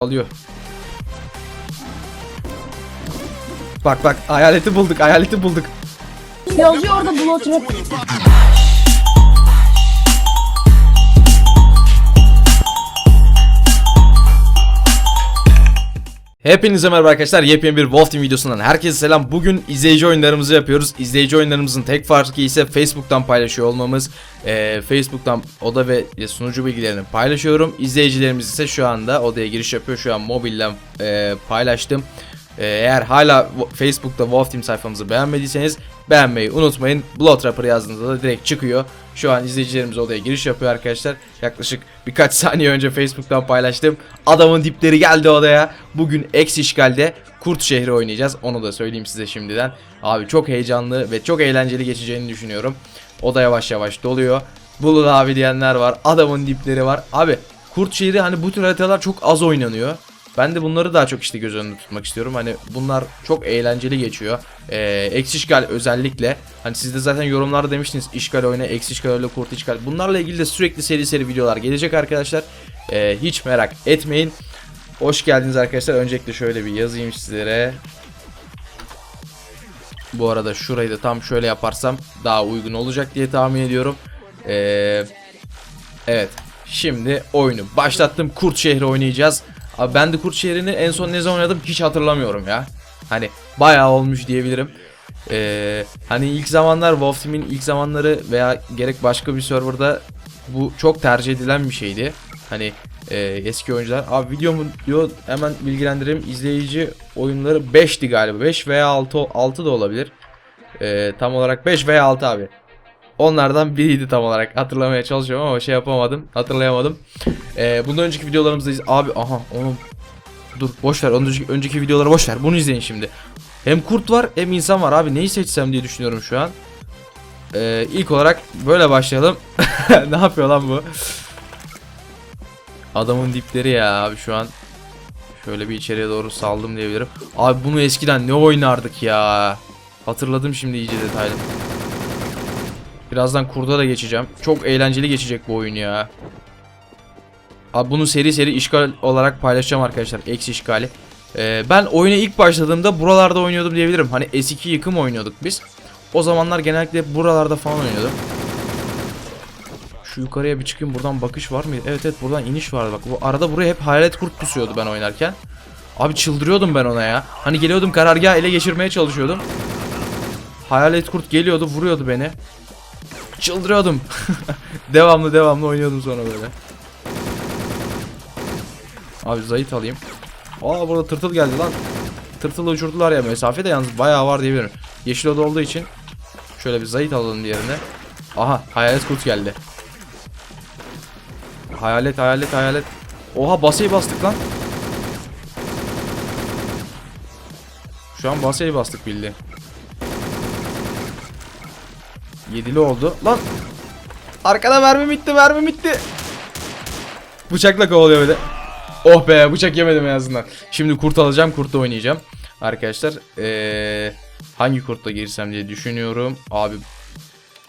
Alıyor. Bak bak hayaleti bulduk hayaleti bulduk. Yazıyor orada Blood. Hepinize merhaba arkadaşlar. Yepyeni bir Wolf Team videosundan herkese selam. Bugün izleyici oyunlarımızı yapıyoruz. İzleyici oyunlarımızın tek farkı ise Facebook'tan paylaşıyor olmamız. Ee, Facebook'tan oda ve sunucu bilgilerini paylaşıyorum. İzleyicilerimiz ise şu anda odaya giriş yapıyor. Şu an mobilden e, paylaştım. Ee, eğer hala Facebook'ta Wolf Team sayfamızı beğenmediyseniz beğenmeyi unutmayın. Blood yazdığınızda da direkt çıkıyor. Şu an izleyicilerimiz odaya giriş yapıyor arkadaşlar. Yaklaşık birkaç saniye önce Facebook'tan paylaştım. Adamın dipleri geldi odaya. Bugün X işgalde Kurt şehri oynayacağız. Onu da söyleyeyim size şimdiden. Abi çok heyecanlı ve çok eğlenceli geçeceğini düşünüyorum. O da yavaş yavaş doluyor. Bulut abi diyenler var. Adamın dipleri var. Abi Kurt şehri hani bu tür haritalar çok az oynanıyor. Ben de bunları daha çok işte göz önünde tutmak istiyorum. Hani bunlar çok eğlenceli geçiyor. Ee, X işgal özellikle. Hani siz de zaten yorumlarda demiştiniz işgal oyna, X işgal öyle kurt işgal. Bunlarla ilgili de sürekli seri seri videolar gelecek arkadaşlar. Ee, hiç merak etmeyin. Hoş geldiniz arkadaşlar. Öncelikle şöyle bir yazayım sizlere. Bu arada şurayı da tam şöyle yaparsam daha uygun olacak diye tahmin ediyorum. Ee, evet. Şimdi oyunu başlattım. Kurt şehri oynayacağız. Abi ben de Kurt şehrini en son ne zaman oynadım hiç hatırlamıyorum ya. Hani bayağı olmuş diyebilirim. Ee, hani ilk zamanlar Wolf Team'in ilk zamanları veya gerek başka bir serverda bu çok tercih edilen bir şeydi. Hani e, eski oyuncular. Abi videomu diyor hemen bilgilendireyim. İzleyici oyunları 5'ti galiba. 5 veya 6, 6 da olabilir. Ee, tam olarak 5 veya 6 abi. Onlardan biriydi tam olarak. Hatırlamaya çalışıyorum ama şey yapamadım. Hatırlayamadım. Ee, bundan önceki videolarımızda iz- abi aha onu dur boş ver. Önceki, önceki videoları boş ver. Bunu izleyin şimdi. Hem kurt var hem insan var abi. Neyi seçsem diye düşünüyorum şu an. Ee, ilk olarak böyle başlayalım. ne yapıyor lan bu? Adamın dipleri ya abi şu an. Şöyle bir içeriye doğru saldım diyebilirim. Abi bunu eskiden ne oynardık ya. Hatırladım şimdi iyice detaylı. Birazdan kurda da geçeceğim. Çok eğlenceli geçecek bu oyun ya. Abi bunu seri seri işgal olarak paylaşacağım arkadaşlar. Eksi işgali. Ee, ben oyuna ilk başladığımda buralarda oynuyordum diyebilirim. Hani S2 yıkım oynuyorduk biz. O zamanlar genellikle buralarda falan oynuyordum. Şu yukarıya bir çıkayım buradan bakış var mıydı? Evet evet buradan iniş vardı bak. Bu arada buraya hep hayalet kurt pusuyordu ben oynarken. Abi çıldırıyordum ben ona ya. Hani geliyordum karargahı ele geçirmeye çalışıyordum. Hayalet kurt geliyordu vuruyordu beni. Çıldırıyordum. devamlı devamlı oynuyordum sonra böyle. Abi zayıf alayım. Aa burada tırtıl geldi lan. Tırtılı uçurdular ya mesafe de yalnız bayağı var diyebilirim. Yeşil oda olduğu için şöyle bir zayıf alalım diğerine. Aha hayalet kurt geldi. Hayalet hayalet hayalet. Oha basayı bastık lan. Şu an basayı bastık bildi. Yedili oldu. Lan. Arkada mermi bitti mermi bitti. Bıçakla kovalıyor böyle. Oh be bıçak yemedim en azından. Şimdi kurt alacağım kurtla oynayacağım. Arkadaşlar ee, hangi kurtla girsem diye düşünüyorum. Abi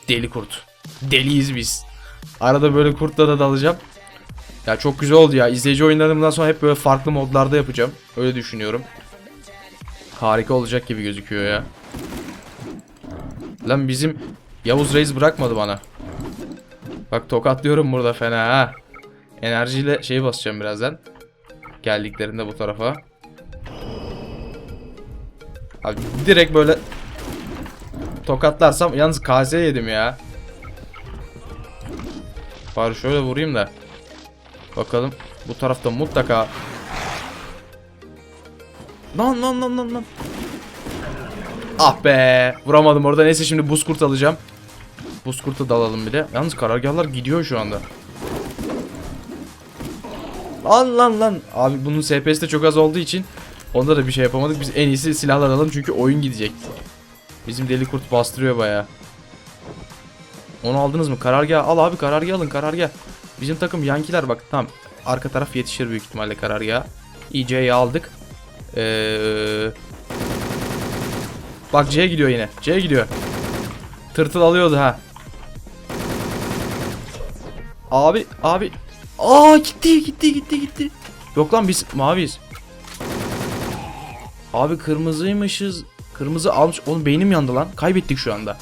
deli kurt. Deliyiz biz. Arada böyle kurtla da dalacağım. Ya çok güzel oldu ya. İzleyici oyunlarımdan sonra hep böyle farklı modlarda yapacağım. Öyle düşünüyorum. Harika olacak gibi gözüküyor ya. Lan bizim Yavuz Reis bırakmadı bana. Bak tokatlıyorum burada fena ha. Enerjiyle şey basacağım birazdan. Geldiklerinde bu tarafa. Abi direkt böyle tokatlarsam yalnız KZ yedim ya. Bari şöyle vurayım da. Bakalım bu tarafta mutlaka Lan lan lan lan lan. Ah be. Vuramadım orada. Neyse şimdi buz kurt alacağım. Buz kurtu da alalım bir de. Yalnız karargahlar gidiyor şu anda. Lan lan lan. Abi bunun SPS'i de çok az olduğu için onda da bir şey yapamadık. Biz en iyisi silahlar alalım çünkü oyun gidecek. Bizim deli kurt bastırıyor baya. Onu aldınız mı? Karargah al abi karargah alın karargah. Bizim takım yankiler bak tamam. Arka taraf yetişir büyük ihtimalle karargah. İC'yi aldık. Ee, bak C gidiyor yine. C gidiyor. Tırtıl alıyordu ha. Abi abi. Aa gitti gitti gitti gitti. Yok lan biz maviyiz. Abi kırmızıymışız. Kırmızı almış. Oğlum beynim yandı lan. Kaybettik şu anda.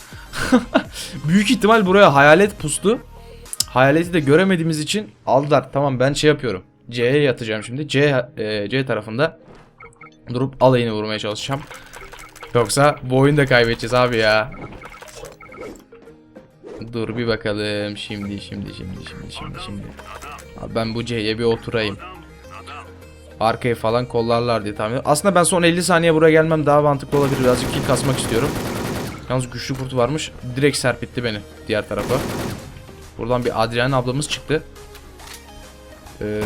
Büyük ihtimal buraya hayalet pustu. Hayaleti de göremediğimiz için aldılar. Tamam ben şey yapıyorum. C'ye yatacağım şimdi. C e, C tarafında durup alayını vurmaya çalışacağım. Yoksa bu oyunu da kaybedeceğiz abi ya. Dur bir bakalım. Şimdi şimdi şimdi şimdi şimdi şimdi. Abi ben bu C'ye bir oturayım. Arkayı falan kollarlar diye tahmin ediyorum. Aslında ben son 50 saniye buraya gelmem daha mantıklı olabilir. Birazcık kill kasmak istiyorum. Yalnız güçlü kurt varmış. Direkt serpitti beni diğer tarafa. Buradan bir Adrian ablamız çıktı. Ee,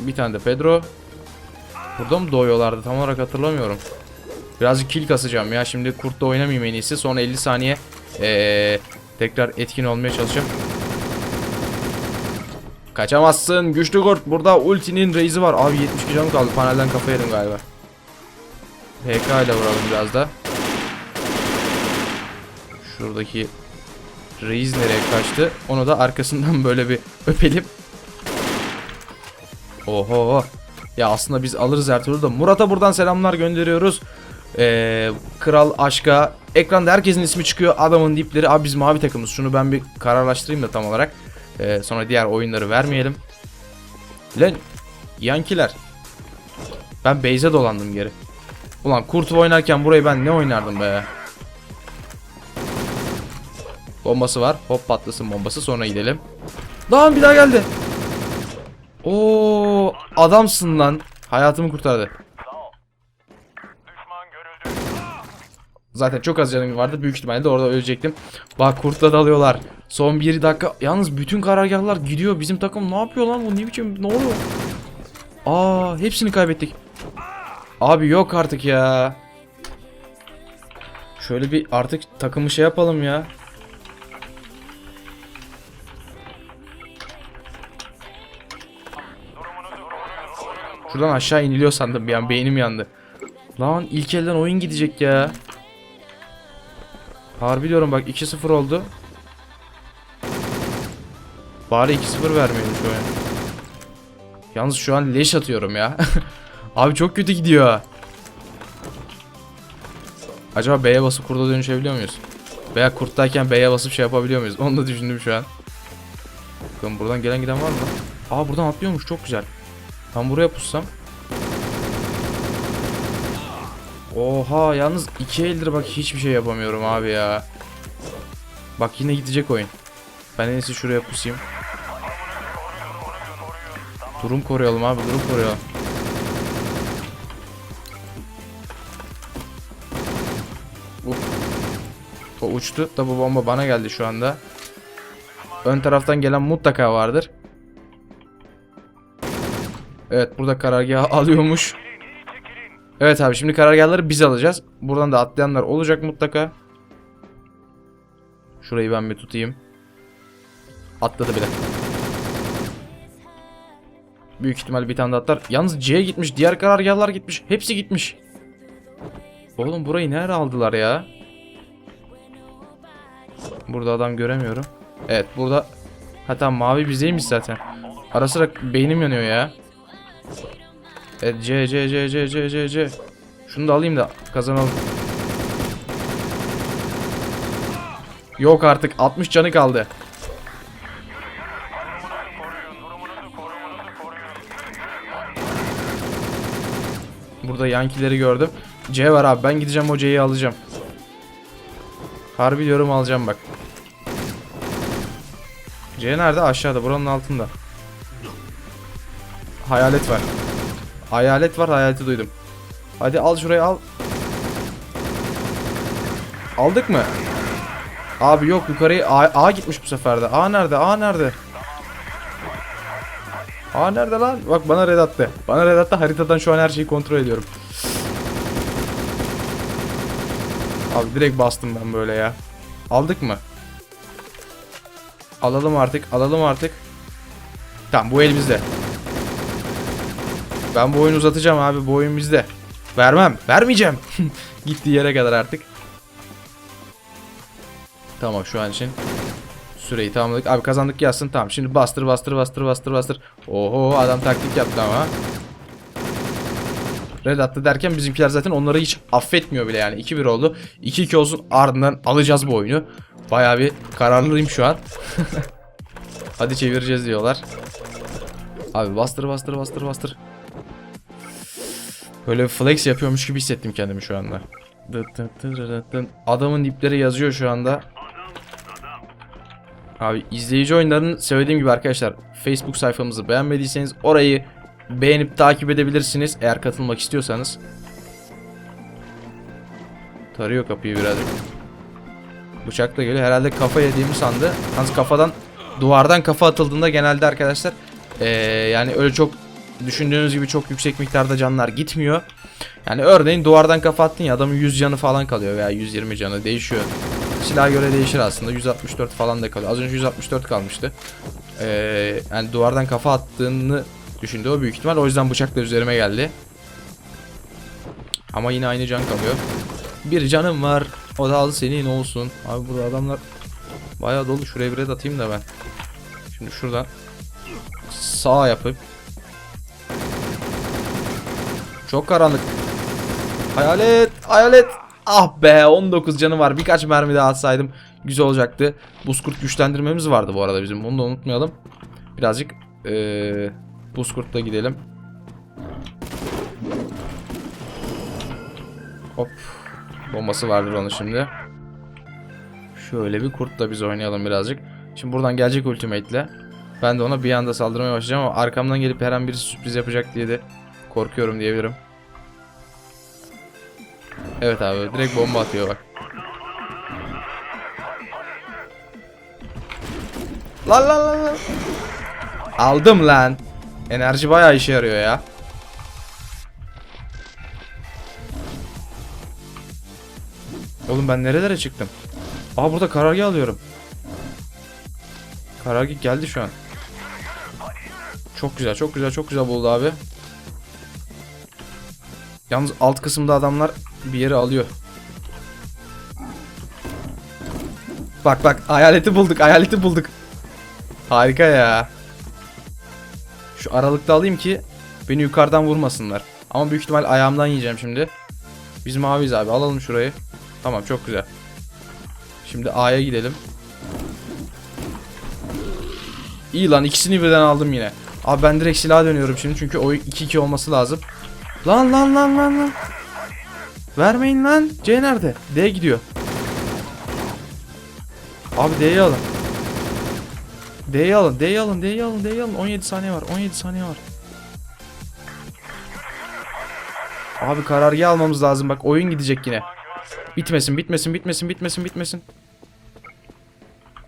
bir tane de Pedro. Burada mı doğuyorlardı tam olarak hatırlamıyorum. Birazcık kill kasacağım ya. Şimdi kurtla oynamayayım en iyisi. Sonra 50 saniye ee, tekrar etkin olmaya çalışacağım. Kaçamazsın güçlü kurt. Burada ultinin reizi var. Abi 72 canım kaldı. Panelden kafa yedim galiba. PK ile vuralım biraz da. Şuradaki reis nereye kaçtı? Onu da arkasından böyle bir öpelim. Oho. Ya aslında biz alırız her türlü de. Murat'a buradan selamlar gönderiyoruz. Ee, Kral Aşk'a. Ekranda herkesin ismi çıkıyor. Adamın dipleri. Abi biz mavi takımız. Şunu ben bir kararlaştırayım da tam olarak. Ee, sonra diğer oyunları vermeyelim. Lan Yankiler. Ben base'e dolandım geri. Ulan kurtu oynarken burayı ben ne oynardım be. Bombası var. Hop patlasın bombası sonra gidelim. Lan bir daha geldi. Oo adamsın lan. Hayatımı kurtardı. Zaten çok az canım vardı. Büyük ihtimalle de orada ölecektim. Bak kurtla dalıyorlar. Son bir dakika. Yalnız bütün karargahlar gidiyor. Bizim takım ne yapıyor lan bu? Ne biçim? Ne oluyor? Aa hepsini kaybettik. Abi yok artık ya. Şöyle bir artık takımı şey yapalım ya. Şuradan aşağı iniliyor sandım bir an beynim yandı. Lan ilk elden oyun gidecek ya. Harbi diyorum bak 2-0 oldu. Bari 2-0 vermeyelim şu oyun. Yalnız şu an leş atıyorum ya. Abi çok kötü gidiyor. Acaba B'ye basıp kurda dönüşebiliyor muyuz? Veya kurttayken B'ye basıp şey yapabiliyor muyuz? Onu da düşündüm şu an. Bakın buradan gelen giden var mı? Aa buradan atlıyormuş çok güzel. Ben buraya pussam. Oha yalnız iki eldir bak hiçbir şey yapamıyorum abi ya. Bak yine gidecek oyun. Ben en iyisi şuraya pusayım. Durum koruyalım abi durum koruyalım. Uf. O uçtu. Da bu bomba bana geldi şu anda. Ön taraftan gelen mutlaka vardır. Evet burada karargahı alıyormuş. Evet abi şimdi karargahları biz alacağız. Buradan da atlayanlar olacak mutlaka. Şurayı ben bir tutayım. Atladı bile. Büyük ihtimal bir tane de atlar. Yalnız C'ye gitmiş. Diğer karargahlar gitmiş. Hepsi gitmiş. Oğlum burayı nereye aldılar ya? Burada adam göremiyorum. Evet burada. Hatta mavi bizeymiş zaten. Ara sıra beynim yanıyor ya. Evet C C C C C C C. Şunu da alayım da kazanalım. Yok artık 60 canı kaldı. Burada yankileri gördüm. C var abi ben gideceğim o C'yi alacağım. Harbi diyorum alacağım bak. C nerede? Aşağıda buranın altında. Hayalet var. Hayalet var hayaleti duydum. Hadi al şurayı al. Aldık mı? Abi yok yukarıya A, A gitmiş bu sefer de. A nerede? A nerede? A nerede lan? Bak bana red attı. Bana red attı haritadan şu an her şeyi kontrol ediyorum. Abi direkt bastım ben böyle ya. Aldık mı? Alalım artık. Alalım artık. Tamam bu el bizde. Ben bu oyunu uzatacağım abi. Bu oyun bizde. Vermem. Vermeyeceğim. Gittiği yere kadar artık. Tamam şu an için. Süreyi tamamladık. Abi kazandık yazsın. Tamam. Şimdi bastır bastır bastır bastır bastır. Oho adam taktik yaptı ama. Red attı derken bizimkiler zaten onları hiç affetmiyor bile yani. 2-1 oldu. 2-2 olsun ardından alacağız bu oyunu. Bayağı bir kararlıyım şu an. Hadi çevireceğiz diyorlar. Abi bastır bastır bastır bastır. Böyle flex yapıyormuş gibi hissettim kendimi şu anda. Adamın dipleri yazıyor şu anda. Abi izleyici oyunlarının söylediğim gibi arkadaşlar Facebook sayfamızı beğenmediyseniz orayı beğenip takip edebilirsiniz eğer katılmak istiyorsanız. Tarıyor kapıyı birazcık. Bıçakla geliyor. Herhalde kafa yediğimi sandı. Yalnız kafadan duvardan kafa atıldığında genelde arkadaşlar eee, yani öyle çok düşündüğünüz gibi çok yüksek miktarda canlar gitmiyor. Yani örneğin duvardan kafa attın ya adamın 100 canı falan kalıyor veya 120 canı değişiyor. Silaha göre değişir aslında. 164 falan da kalıyor. Az önce 164 kalmıştı. Ee, yani duvardan kafa attığını düşündü o büyük ihtimal. O yüzden bıçak da üzerime geldi. Ama yine aynı can kalıyor. Bir canım var. O da al senin olsun. Abi burada adamlar bayağı dolu. Şuraya bir red atayım da ben. Şimdi şuradan sağ yapıp çok karanlık. Hayalet, hayalet. Ah be 19 canı var. Birkaç mermi daha atsaydım güzel olacaktı. Buzkurt güçlendirmemiz vardı bu arada bizim. Bunu da unutmayalım. Birazcık eee Buzkurt'la gidelim. Hop. Bombası vardır onun şimdi. Şöyle bir kurtla biz oynayalım birazcık. Şimdi buradan gelecek ultimate'le. Ben de ona bir anda saldırmaya başlayacağım ama arkamdan gelip her an birisi sürpriz yapacak diye de korkuyorum diyebilirim. Evet abi direkt bomba atıyor bak. Lan lan lan lan. Aldım lan. Enerji bayağı işe yarıyor ya. Oğlum ben nerelere çıktım? Aa burada karargah alıyorum. Karargah geldi şu an. Çok güzel, çok güzel, çok güzel buldu abi. Yalnız alt kısımda adamlar bir yere alıyor. Bak bak hayaleti bulduk, hayaleti bulduk. Harika ya. Şu aralıkta alayım ki beni yukarıdan vurmasınlar. Ama büyük ihtimal ayağımdan yiyeceğim şimdi. Biz maviyiz abi alalım şurayı. Tamam çok güzel. Şimdi A'ya gidelim. İyi lan ikisini birden aldım yine. Abi ben direkt silaha dönüyorum şimdi çünkü oyun 2-2 olması lazım. Lan lan lan lan lan. Vermeyin lan. C nerede? D gidiyor. Abi D'yi alın. D'yi alın, D'yi alın, D'yi alın, D'yi alın. 17 saniye var, 17 saniye var. Abi karargah almamız lazım bak oyun gidecek yine. Bitmesin, bitmesin, bitmesin, bitmesin, bitmesin.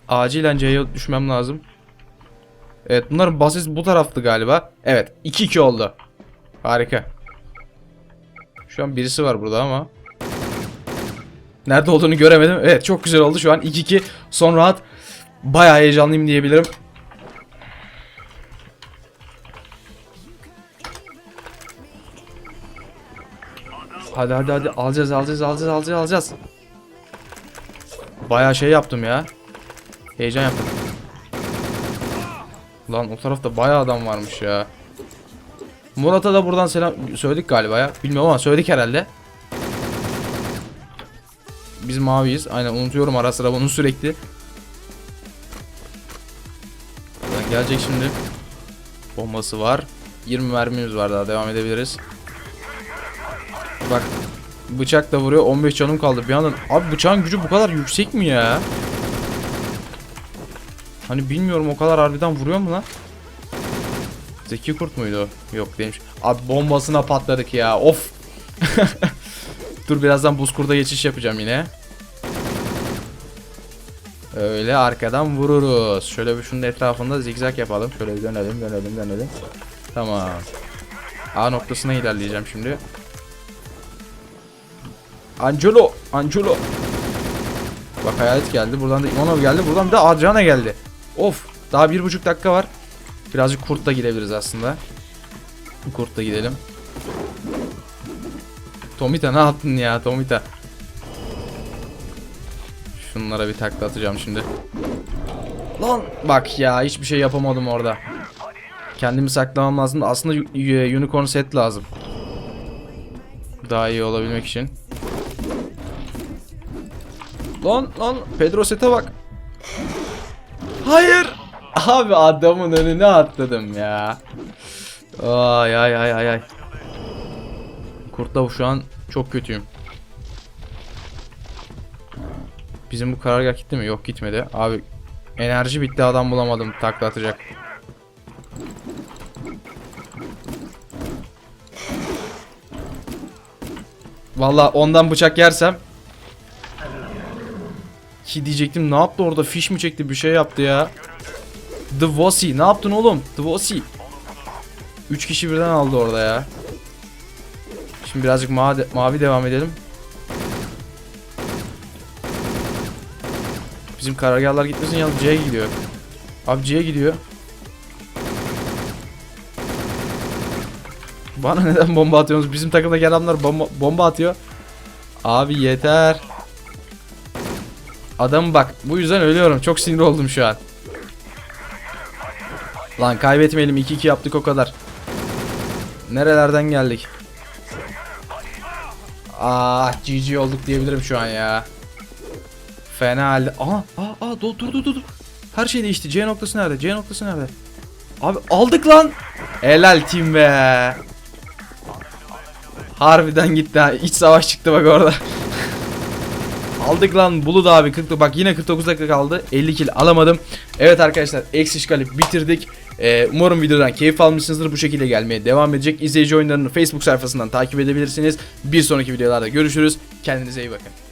Acilen C'ye düşmem lazım. Evet bunların basit bu taraftı galiba. Evet 2-2 oldu. Harika. Şu an birisi var burada ama. Nerede olduğunu göremedim. Evet çok güzel oldu şu an 2-2. Son rahat. Bayağı heyecanlıyım diyebilirim. Hadi hadi hadi alacağız alacağız alacağız alacağız alacağız. Bayağı şey yaptım ya. Heyecan yaptım. Lan o tarafta bayağı adam varmış ya. Murat'a da buradan selam söyledik galiba ya. Bilmiyorum ama söyledik herhalde. Biz maviyiz. Aynen unutuyorum ara sıra bunu sürekli. Buradan gelecek şimdi. Bombası var. 20 mermimiz var daha devam edebiliriz. Bak bıçak da vuruyor 15 canım kaldı bir yandan. Abi bıçağın gücü bu kadar yüksek mi ya? Hani bilmiyorum o kadar harbiden vuruyor mu lan? Zeki kurt muydu? Yok değilmiş. Abi bombasına patladık ya. Of. Dur birazdan buz kurda geçiş yapacağım yine. Öyle arkadan vururuz. Şöyle bir şunun etrafında zigzag yapalım. Şöyle dönelim dönelim dönelim. Tamam. A noktasına ilerleyeceğim şimdi. Angelo, Angelo. Bak hayalet geldi. Buradan da Ivanov geldi. Buradan da Adriana geldi. Of. Daha bir buçuk dakika var. Birazcık kurtla gidebiliriz aslında. Kurtla gidelim. Tomita ne yaptın ya Tomita? Şunlara bir takla atacağım şimdi. Lan bak ya hiçbir şey yapamadım orada. Kendimi saklamam lazım. Aslında unicorn set lazım. Daha iyi olabilmek için. Lan lan Pedro sete bak. Hayır. Abi adamın önüne atladım ya. Ay ay ay ay ay. Kurtla şu an çok kötüyüm. Bizim bu karargah gitti mi? Yok gitmedi. Abi enerji bitti adam bulamadım takla atacak. Valla ondan bıçak yersem ki diyecektim ne yaptı orada fiş mi çekti bir şey yaptı ya. The Vossi ne yaptın oğlum? The Vossi. 3 kişi birden aldı orada ya. Şimdi birazcık mavi, mavi devam edelim. Bizim karargahlar gitmesin yalnız C'ye gidiyor. Abi C'ye gidiyor. Bana neden bomba atıyorsunuz? Bizim takımdaki adamlar bomba, bomba atıyor. Abi yeter. Adam bak bu yüzden ölüyorum. Çok sinir oldum şu an. Lan kaybetmeyelim 2-2 yaptık o kadar. Nerelerden geldik? Ah GG olduk diyebilirim şu an ya. Fena halde. Aha, aa, aa, dur, dur, dur, dur. Her şey değişti. C noktası nerede? C noktası nerede? Abi aldık lan. Helal team be. Harbiden gitti ha. İç savaş çıktı bak orada. Aldık lan Bulut abi 40 bak yine 49 dakika kaldı 50 kill alamadım Evet arkadaşlar X işgali bitirdik Ee, Umarım videodan keyif almışsınızdır. Bu şekilde gelmeye devam edecek. İzleyici oyunlarını Facebook sayfasından takip edebilirsiniz. Bir sonraki videolarda görüşürüz. Kendinize iyi bakın